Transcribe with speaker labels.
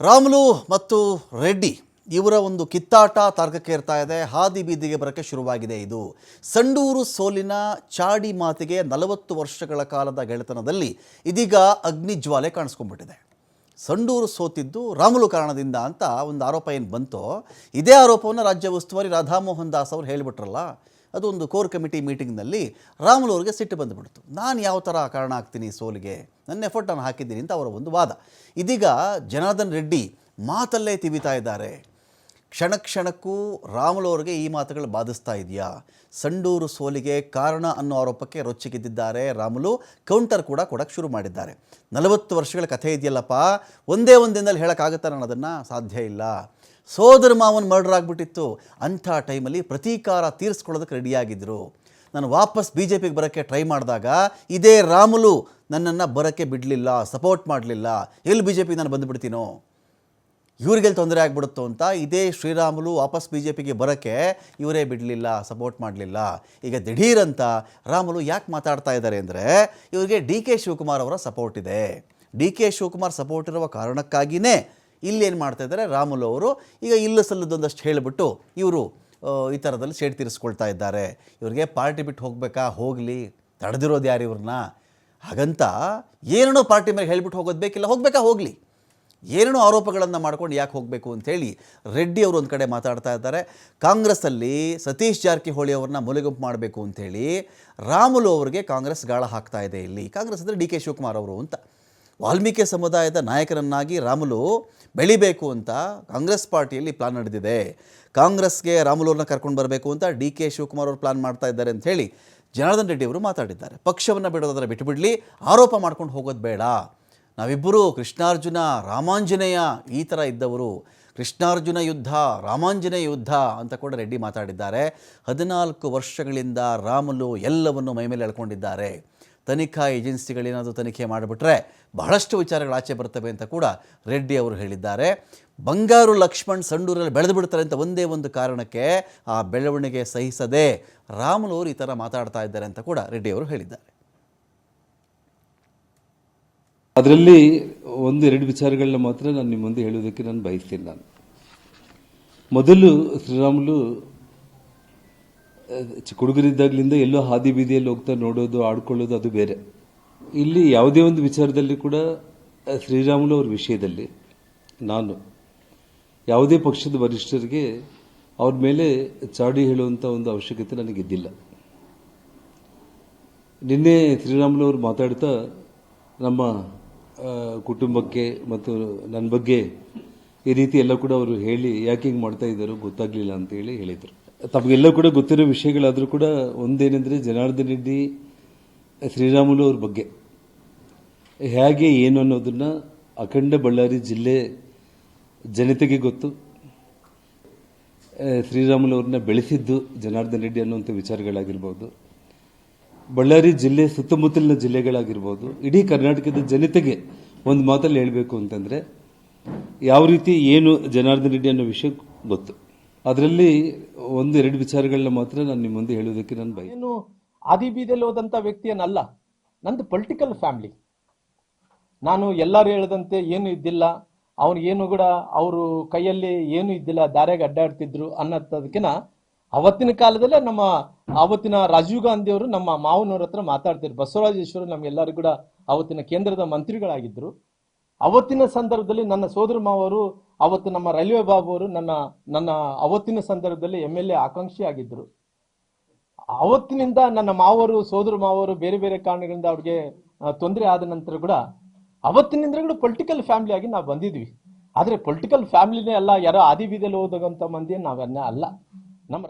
Speaker 1: ರಾಮುಲು ಮತ್ತು ರೆಡ್ಡಿ ಇವರ ಒಂದು ಕಿತ್ತಾಟ ತಾರ್ಕಕ್ಕೆ ಇರ್ತಾ ಇದೆ. ಹಾದಿ ಬೀದಿಗೆ ಬರೋಕ್ಕೆ ಶುರುವಾಗಿದೆ ಇದು. ಸಂಡೂರು ಸೋಲಿನ ಚಾಡಿ ಮಾತಿಗೆ ನಲವತ್ತು ವರ್ಷಗಳ ಕಾಲದ ಗೆಳೆತನದಲ್ಲಿ ಇದೀಗ ಅಗ್ನಿಜ್ವಾಲೆ ಕಾಣಿಸ್ಕೊಂಡ್ಬಿಟ್ಟಿದೆ. ಸಂಡೂರು ಸೋತಿದ್ದು ರಾಮುಲು ಕಾರಣದಿಂದ ಅಂತ ಒಂದು ಆರೋಪ ಏನು ಬಂತೋ, ಇದೇ ಆರೋಪವನ್ನು ರಾಜ್ಯ ಉಸ್ತುವಾರಿ ರಾಧಾಮೋಹನ್ ದಾಸ್ ಅವರು ಹೇಳಿಬಿಟ್ರಲ್ಲ ಅದು ಒಂದು ಕೋರ್ ಕಮಿಟಿ ಮೀಟಿಂಗ್ನಲ್ಲಿ ರಾಮುಲು ಅವರಿಗೆ ಸಿಟ್ಟು ಬಂದುಬಿಡ್ತು. ನಾನು ಯಾವ ಥರ ಕಾರಣ ಆಗ್ತೀನಿ ಸೋಲಿಗೆ? ನನ್ನ ಎಫರ್ಟ್ ನಾನು ಹಾಕಿದ್ದೀನಿ ಅಂತ ಅವರ ಒಂದು ವಾದ. ಇದೀಗ ಜನಾರ್ದನ್ ರೆಡ್ಡಿ ಮಾತಲ್ಲೇ ತಿವಿತಾ ಇದ್ದಾರೆ. ಕ್ಷಣ ಕ್ಷಣಕ್ಕೂ ರಾಮುಲು ಅವರಿಗೆ ಈ ಮಾತುಗಳು ಬಾಧಿಸ್ತಾ ಇದೆಯಾ? ಸಂಡೂರು ಸೋಲಿಗೆ ಕಾರಣ ಅನ್ನೋ ಆರೋಪಕ್ಕೆ ರೊಚ್ಚಿಗೆದ್ದಿದ್ದಾರೆ ರಾಮುಲು. ಕೌಂಟರ್ ಕೂಡ ಕೊಡೋಕ್ಕೆ ಶುರು ಮಾಡಿದ್ದಾರೆ. ನಲವತ್ತು ವರ್ಷಗಳ ಕಥೆ ಇದೆಯಲ್ಲಪ್ಪ. ಒಂದೇ ಒಂದಿನಲ್ಲಿ ಹೇಳೋಕ್ಕಾಗುತ್ತಾ ನಾನು ಅದನ್ನು? ಸಾಧ್ಯ ಇಲ್ಲ. ಸೋದರ ಮಾವನ ಮರ್ಡರ್ ಆಗಿಬಿಟ್ಟಿತ್ತು. ಅಂಥ ಟೈಮಲ್ಲಿ ಪ್ರತೀಕಾರ ತೀರಿಸ್ಕೊಳ್ಳೋದಕ್ಕೆ ರೆಡಿಯಾಗಿದ್ದರು ನಾನು ವಾಪಸ್ ಬಿ ಜೆ ಪಿಗೆ ಬರೋಕ್ಕೆ ಟ್ರೈ ಮಾಡಿದಾಗ ಇದೇ ರಾಮುಲು ನನ್ನನ್ನು ಬರೋಕ್ಕೆ ಬಿಡಲಿಲ್ಲ ಸಪೋರ್ಟ್ ಮಾಡಲಿಲ್ಲ. ಎಲ್ಲಿ ಬಿ ಜೆ ಪಿ ನಾನು ಬಂದುಬಿಡ್ತೀನೋ? ಇವ್ರಿಗೆಲ್ಲಿ ತೊಂದರೆ ಆಗ್ಬಿಡುತ್ತೋ ಅಂತ ಇದೇ ಶ್ರೀರಾಮುಲು ವಾಪಸ್ ಬಿ ಜೆ ಪಿಗೆ ಬರೋಕ್ಕೆ ಇವರೇ ಬಿಡಲಿಲ್ಲ ಸಪೋರ್ಟ್ ಮಾಡಲಿಲ್ಲ. ಈಗ ದಿಢೀರಂತ ರಾಮುಲು ಯಾಕೆ ಮಾತಾಡ್ತಾ ಇದ್ದಾರೆ ಅಂದರೆ ಇವರಿಗೆ ಡಿ ಕೆ ಶಿವಕುಮಾರ್ ಅವರ ಸಪೋರ್ಟ್ ಇದೆ. ಡಿ ಕೆ ಶಿವಕುಮಾರ್ ಸಪೋರ್ಟ್ ಇರುವ ಕಾರಣಕ್ಕಾಗಿಯೇ ಇಲ್ಲೇನು ಮಾಡ್ತಾ ಇದ್ದಾರೆ? ರಾಮುಲು ಅವರು. ಈಗ ಇಲ್ಲ ಸಲ್ಲದೊಂದಷ್ಟು ಹೇಳಿಬಿಟ್ಟು ಇವರು ಈ ಥರದಲ್ಲಿ ಸೇಡ್ ತೀರಿಸ್ಕೊಳ್ತಾ ಇದ್ದಾರೆ. ಇವರಿಗೆ ಪಾರ್ಟಿ ಬಿಟ್ಟು ಹೋಗಬೇಕಾ? ಹೋಗಲಿ. ತಡೆದಿರೋದು ಯಾರು ಇವ್ರನ್ನ? ಹಾಗಂತ ಏನೇನೋ ಪಾರ್ಟಿ ಮೇಲೆ ಹೇಳಿಬಿಟ್ಟು ಹೋಗೋದು ಬೇಕಿಲ್ಲ. ಹೋಗಬೇಕಾ? ಹೋಗಲಿ. ಏನೇನೋ ಆರೋಪಗಳನ್ನು ಮಾಡ್ಕೊಂಡು ಯಾಕೆ ಹೋಗಬೇಕು ಅಂಥೇಳಿ ರೆಡ್ಡಿ ಅವರು ಒಂದು ಕಡೆ ಮಾತಾಡ್ತಾ ಇದ್ದಾರೆ. ಕಾಂಗ್ರೆಸ್ಸಲ್ಲಿ ಸತೀಶ್ ಜಾರಕಿಹೊಳಿ ಅವ್ರನ್ನ ಮುಲಗುಂಪು ಮಾಡಬೇಕು ಅಂಥೇಳಿ ರಾಮುಲು ಅವರಿಗೆ ಕಾಂಗ್ರೆಸ್ ಗಾಳ ಹಾಕ್ತಾ ಇದೆ ಇಲ್ಲಿ. ಕಾಂಗ್ರೆಸ್ ಅಂದರೆ ಡಿ ಕೆ ಶಿವಕುಮಾರ್ ಅವರು ಅಂತ. ವಾಲ್ಮೀಕಿ ಸಮುದಾಯದ ನಾಯಕರನ್ನಾಗಿ ರಾಮುಲು ಬೆಳಿಬೇಕು ಅಂತ ಕಾಂಗ್ರೆಸ್ ಪಾರ್ಟಿಯಲ್ಲಿ ಪ್ಲಾನ್ ನಡೆದಿದೆ. ಕಾಂಗ್ರೆಸ್ಗೆ ರಾಮುಲು ಅವ್ರನ್ನ ಕರ್ಕೊಂಡು ಬರಬೇಕು ಅಂತ ಡಿ ಕೆ ಶಿವಕುಮಾರ್ ಅವರು ಪ್ಲಾನ್ ಮಾಡ್ತಾ ಇದ್ದಾರೆ ಅಂತ ಹೇಳಿ ಜನಾರ್ದನ್ ರೆಡ್ಡಿ ಅವರು ಮಾತಾಡಿದ್ದಾರೆ. ಪಕ್ಷವನ್ನು ಬಿಡೋದಾದ್ರೆ ಬಿಟ್ಟುಬಿಡಲಿ ಆರೋಪ ಮಾಡ್ಕೊಂಡು ಹೋಗೋದು ಬೇಡ. ನಾವಿಬ್ಬರು ಕೃಷ್ಣಾರ್ಜುನ, ರಾಮಾಂಜನೇಯ ಈ ಥರ ಇದ್ದವರು, ಕೃಷ್ಣಾರ್ಜುನ ಯುದ್ಧ, ರಾಮಾಂಜನೇಯ ಯುದ್ಧ ಅಂತ ಕೂಡ ರೆಡ್ಡಿ ಮಾತಾಡಿದ್ದಾರೆ. ಹದಿನಾಲ್ಕು ವರ್ಷಗಳಿಂದ ರಾಮುಲು ಎಲ್ಲವನ್ನು ಮೈಮೇಲೆ ಎಳ್ಕೊಂಡಿದ್ದಾರೆ. ತನಿಖಾ ಏಜೆನ್ಸಿಗಳೇನಾದರೂ ತನಿಖೆ ಮಾಡಿಬಿಟ್ರೆ ಬಹಳಷ್ಟು ವಿಚಾರಗಳು ಆಚೆ ಬರ್ತವೆ ಅಂತ ಕೂಡ ರೆಡ್ಡಿ ಅವರು ಹೇಳಿದ್ದಾರೆ. ಬಂಗಾರು ಲಕ್ಷ್ಮಣ್ ಸಂಡೂರಲ್ಲಿ ಬೆಳೆದು ಬಿಡ್ತಾರೆ ಅಂತ ಒಂದೇ ಒಂದು ಕಾರಣಕ್ಕೆ ಆ ಬೆಳವಣಿಗೆ ಸಹಿಸದೆ ರಾಮುಲು ಅವರು ಈ ಥರ ಮಾತಾಡ್ತಾ ಇದ್ದಾರೆ ಅಂತ ಕೂಡ ರೆಡ್ಡಿ ಅವರು ಹೇಳಿದ್ದಾರೆ.
Speaker 2: ಅದರಲ್ಲಿ ಒಂದು ಎರಡು ವಿಚಾರಗಳನ್ನ ಮಾತ್ರ ನಾನು ನಿಮ್ಮ ಮುಂದೆ ಹೇಳೋದಕ್ಕೆ ನಾನು ಬಯಸ್ತೀನಿ ನಾನು. ಮೊದಲು ಶ್ರೀರಾಮುಲು ಚಿಕ್ಕ ಹುಡುಗರಿದ್ದಾಗಲಿಂದ ಎಲ್ಲೋ ಹಾದಿ ಬೀದಿಯಲ್ಲಿ ಹೋಗ್ತಾ ನೋಡೋದು, ಆಡ್ಕೊಳ್ಳೋದು ಅದು ಬೇರೆ. ಇಲ್ಲಿ ಯಾವುದೇ ಒಂದು ವಿಚಾರದಲ್ಲಿ ಕೂಡ ಶ್ರೀರಾಮುಲು ಅವ್ರ ವಿಷಯದಲ್ಲಿ ನಾನು ಯಾವುದೇ ಪಕ್ಷದ ವರಿಷ್ಠರಿಗೆ ಅವ್ರ ಮೇಲೆ ಚಾಡಿ ಹೇಳುವಂಥ ಒಂದು ಅವಶ್ಯಕತೆ ನನಗಿದ್ದಿಲ್ಲ. ನಿನ್ನೆ ಶ್ರೀರಾಮುಲು ಅವರು ಮಾತಾಡ್ತಾ ನಮ್ಮ ಕುಟುಂಬಕ್ಕೆ ಮತ್ತು ನನ್ನ ಬಗ್ಗೆ ಈ ರೀತಿ ಎಲ್ಲ ಕೂಡ ಅವರು ಹೇಳಿ, ಯಾಕೆ ಹಿಂಗೆ ಮಾಡ್ತಾ ಇದ್ದಾರೋ ಗೊತ್ತಾಗಲಿಲ್ಲ ಅಂತೇಳಿ ಹೇಳಿದರು. ತಮಗೆಲ್ಲ ಕೂಡ ಗೊತ್ತಿರೋ ವಿಷಯಗಳಾದರೂ ಕೂಡ ಒಂದೇನೆಂದರೆ ಜನಾರ್ದನ್ ರೆಡ್ಡಿ, ಶ್ರೀರಾಮುಲು ಅವ್ರ ಬಗ್ಗೆ. ಹೇಗೆ, ಏನು ಅನ್ನೋದನ್ನು ಅಖಂಡ ಬಳ್ಳಾರಿ ಜಿಲ್ಲೆ ಜನತೆಗೆ ಗೊತ್ತು. ಶ್ರೀರಾಮುಲು ಅವ್ರನ್ನ ಬೆಳೆಸಿದ್ದು ಜನಾರ್ದನ್ ರೆಡ್ಡಿ ಅನ್ನುವಂಥ ವಿಚಾರಗಳಾಗಿರ್ಬೋದು. ಬಳ್ಳಾರಿ ಜಿಲ್ಲೆ ಸುತ್ತಮುತ್ತಲಿನ ಜಿಲ್ಲೆಗಳಾಗಿರ್ಬೋದು. ಇಡೀ ಕರ್ನಾಟಕದ ಜನತೆಗೆ ಒಂದು ಮಾತಲ್ಲಿ ಹೇಳಬೇಕು ಅಂತಂದರೆ, ಯಾವ ರೀತಿ ಏನು ಜನಾರ್ದನ್ ರೆಡ್ಡಿ ಅನ್ನೋ ವಿಷಯ ಗೊತ್ತು. ಅದರಲ್ಲಿ ಒಂದೆರಡು ವಿಚಾರಗಳನ್ನ ಮಾತ್ರ ನಾನು ನಿಮ್ಮ ಮುಂದೆ ಹೇಳೋದಕ್ಕೆ ನಾನು ಬಯ
Speaker 3: ಏನು ಆದಿ ಬೀದಿಯಲ್ಲಿ ಹೋದಂತ ವ್ಯಕ್ತಿಯನ್ನಲ್ಲ ನಂದು ಪೊಲಿಟಿಕಲ್ ಫ್ಯಾಮಿಲಿ ನಾನು ಎಲ್ಲರೂ ಹೇಳದಂತೆ ಏನು ಇದ್ದಿಲ್ಲ. ಅವನು ಏನು ಕೂಡ ಅವರು ಕೈಯಲ್ಲಿ ಏನು ಇದ್ದಿಲ್ಲ, ದಾರ್ಯಾಗ ಅಡ್ಡಾಡ್ತಿದ್ರು ಅನ್ನೋದಕ್ಕಿಂತ ಅವತ್ತಿನ ಕಾಲದಲ್ಲೇ ನಮ್ಮ ಅವತ್ತಿನ ರಾಜೀವ್ ಗಾಂಧಿ ಅವರು ನಮ್ಮ ಮಾವನವ್ರ ಹತ್ರ ಮಾತಾಡ್ತಿದ್ರು. ಬಸವರಾಜೇಶ್ವರ ನಮ್ಗೆಲ್ಲರೂ ಕೂಡ ಅವತ್ತಿನ ಕೇಂದ್ರದ ಮಂತ್ರಿಗಳಾಗಿದ್ರು. ಅವತ್ತಿನ ಸಂದರ್ಭದಲ್ಲಿ ನನ್ನ ಸೋದರ ಮಾವರು, ಅವತ್ತು ನಮ್ಮ ರೈಲ್ವೆ ಬಾಬು ಅವರು ನನ್ನ ನನ್ನ ಅವತ್ತಿನ ಸಂದರ್ಭದಲ್ಲಿ ಎಂ ಎಲ್ ಎ ಆಕಾಂಕ್ಷಿ ಆಗಿದ್ರು ಅವತ್ತಿನಿಂದ ನನ್ನ ಮಾವರು, ಸೋದರ ಮಾವರು ಬೇರೆ ಬೇರೆ ಕಾರಣಗಳಿಂದ ಅವ್ರಿಗೆ ತೊಂದರೆ ಆದ ನಂತರ ಕೂಡ ಅವತ್ತಿನಿಂದ ಕೂಡ ಪೊಲಿಟಿಕಲ್ ಫ್ಯಾಮಿಲಿ ಆಗಿ ನಾವು ಬಂದಿದ್ವಿ. ಆದ್ರೆ ಪೊಲಿಟಿಕಲ್ ಫ್ಯಾಮಿಲಿನೇ ಅಲ್ಲ, ಯಾರೋ ಆದಿ ಬೀದಿಯಲ್ಲಿ ಹೋದಂತ ಮಂದಿ ನಾವನ್ನ ಅಲ್ಲ. ನಮ್ಮ